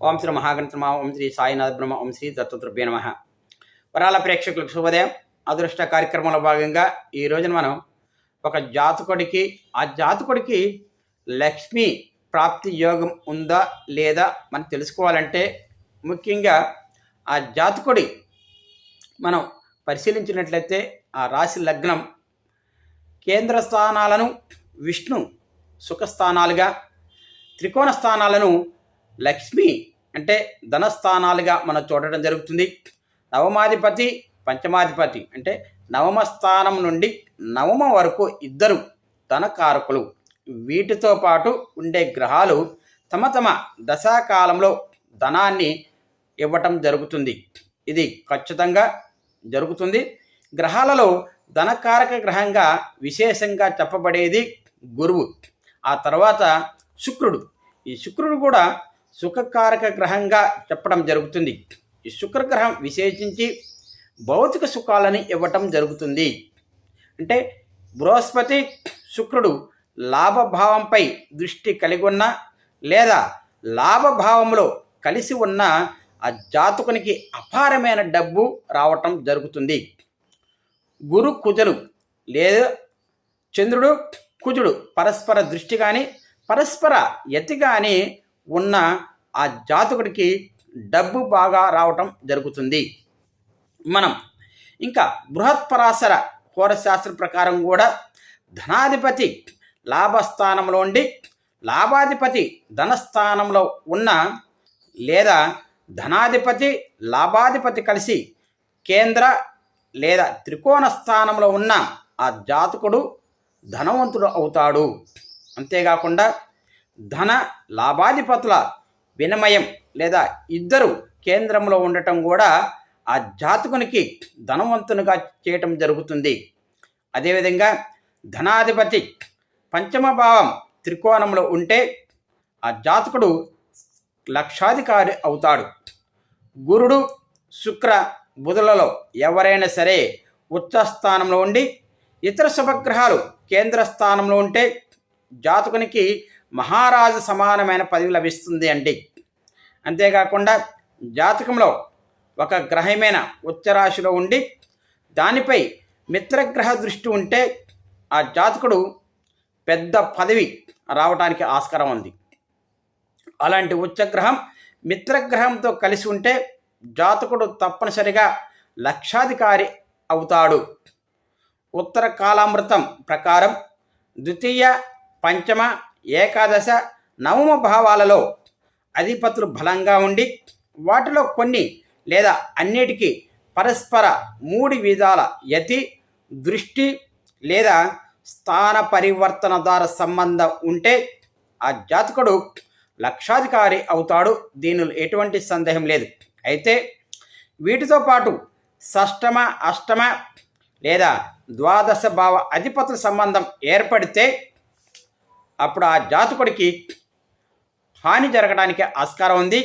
ఓం శ్రీ మహాగణతమా ఓం శ్రీ సాయినాథ బ్రహ్మ ఓం శ్రీ దత్తృభ్య నమ. వరాల ప్రేక్షకులకు శుభోదయం. అదృష్ట కార్యక్రమంలో భాగంగా ఈ రోజున మనం ఒక జాతకుడికి ఆ జాతకుడికి లక్ష్మి ప్రాప్తి యోగం ఉందా లేదా మనం తెలుసుకోవాలంటే ముఖ్యంగా ఆ జాతకుడి మనం పరిశీలించినట్లయితే ఆ రాశి లగ్నం కేంద్ర స్థానాలను విష్ణు సుఖస్థానాలుగా త్రికోణ స్థానాలను లక్ష్మి అంటే ధనస్థానాలుగా మనం చూడటం జరుగుతుంది. నవమాధిపతి పంచమాధిపతి అంటే నవమ స్థానం నుండి నవమ వరకు ఇద్దరు ధనకారకులు. వీటితో పాటు ఉండే గ్రహాలు తమ తమ దశాకాలంలో ధనాన్ని ఇవ్వటం జరుగుతుంది. ఇది ఖచ్చితంగా జరుగుతుంది. గ్రహాలలో ధనకారక గ్రహంగా విశేషంగా చెప్పబడేది గురువు. ఆ తర్వాత శుక్రుడు. ఈ శుక్రుడు కూడా సుఖకారక గ్రహంగా చెప్పడం జరుగుతుంది. ఈ శుక్రగ్రహం విశేషించి భౌతిక సుఖాలని ఇవ్వటం జరుగుతుంది. అంటే బృహస్పతి శుక్రుడు లాభభావంపై దృష్టి కలిగి ఉన్న లేదా లాభభావంలో కలిసి ఉన్న ఆ జాతకునికి అపారమైన డబ్బు రావటం జరుగుతుంది. గురు కుజలు లేదా చంద్రుడు కుజుడు పరస్పర దృష్టి కానీ పరస్పర యతి కానీ ఉన్న ఆ జాతకుడికి డబ్బు బాగా రావటం జరుగుతుంది. మనం ఇంకా బృహత్పరాశర హోరశాస్త్ర ప్రకారం కూడా ధనాధిపతి లాభస్థానంలో ఉండి లాభాధిపతి ధనస్థానంలో ఉన్న లేదా ధనాధిపతి లాభాధిపతి కలిసి కేంద్ర లేదా త్రికోణ స్థానంలో ఉన్న ఆ జాతకుడు ధనవంతుడు అవుతాడు. అంతేకాకుండా ధన లాభాధిపతుల వినిమయం లేదా ఇద్దరు కేంద్రంలో ఉండటం కూడా ఆ జాతకునికి ధనవంతునిగా చేయటం జరుగుతుంది. అదేవిధంగా ధనాధిపతి పంచమ భావం త్రికోణంలో ఉంటే ఆ జాతకుడు లక్షాధికారి అవుతాడు. గురుడు శుక్ర బుధులలో ఎవరైనా సరే ఉచ్చ స్థానంలో ఉండి ఇతర శుభగ్రహాలు కేంద్ర స్థానంలో ఉంటే జాతకునికి మహారాజు సమానమైన పదవి లభిస్తుంది అండి. అంతేకాకుండా జాతకంలో ఒక గ్రహమైన ఉచ్చరాశిలో ఉండి దానిపై మిత్రగ్రహ దృష్టి ఉంటే ఆ జాతకుడు పెద్ద పదవి రావడానికి ఆస్కారం ఉంది. అలాంటి ఉచ్చగ్రహం మిత్రగ్రహంతో కలిసి ఉంటే జాతకుడు తప్పనిసరిగా లక్షాధికారి అవుతాడు. ఉత్తర కాలామృతం ప్రకారం ద్వితీయ పంచమ ఏకాదశ నవమ భావాలలో అధిపతులు బలంగా ఉండి వాటిలో కొన్ని లేదా అన్నిటికీ పరస్పర మూడు విధాల యతి దృష్టి లేదా స్థాన పరివర్తన ద్వారా సంబంధం ఉంటే ఆ జాతకుడు లక్షాధికారి అవుతాడు. దీనిలో ఎటువంటి సందేహం లేదు. అయితే వీటితో పాటు షష్టమ అష్టమ లేదా ద్వాదశ భావ అధిపతుల సంబంధం ఏర్పడితే అప్పుడు ఆ జాతకుడికి హాని జరగడానికి ఆస్కారం ఉంది.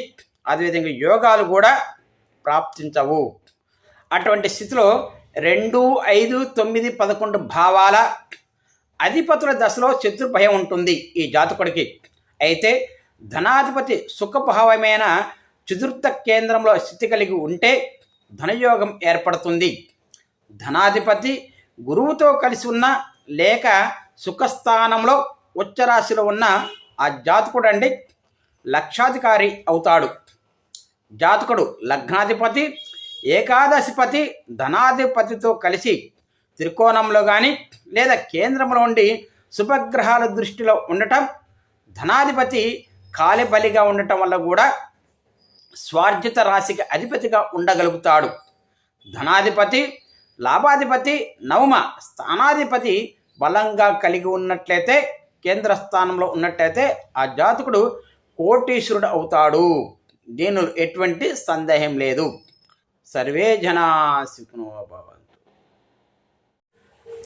అదేవిధంగా యోగాలు కూడా ప్రాప్తించవు. అటువంటి స్థితిలో రెండు ఐదు తొమ్మిది పదకొండు భావాల అధిపతుల దశలో శత్రుభయం ఉంటుంది ఈ జాతకుడికి. అయితే ధనాధిపతి సుఖభావమైన చతుర్థ కేంద్రంలో స్థితి కలిగి ఉంటే ధనయోగం ఏర్పడుతుంది. ధనాధిపతి గురువుతో కలిసి ఉన్న లేక సుఖస్థానంలో ఉచ్చరాశిలో ఉన్న ఆ జాతకుడు అండి లక్షాధికారి అవుతాడు. జాతకుడు లగ్నాధిపతి ఏకాదశిపతి ధనాధిపతితో కలిసి త్రికోణంలో కానీ లేదా కేంద్రంలో ఉండి శుభగ్రహాల దృష్టిలో ఉండటం ధనాధిపతి కాలిబలిగా ఉండటం వల్ల కూడా స్వార్జిత రాశికి అధిపతిగా ఉండగలుగుతాడు. ధనాధిపతి లాభాధిపతి నవమ స్థానాధిపతి బలంగా కలిగి ఉన్నట్లయితే కేంద్ర స్థానంలో ఉన్నట్టయితే ఆ జాతకుడు కోటీశ్వరుడు అవుతాడు. దీనిలో ఎటువంటి సందేహం లేదు. సర్వే జనా సుఖనో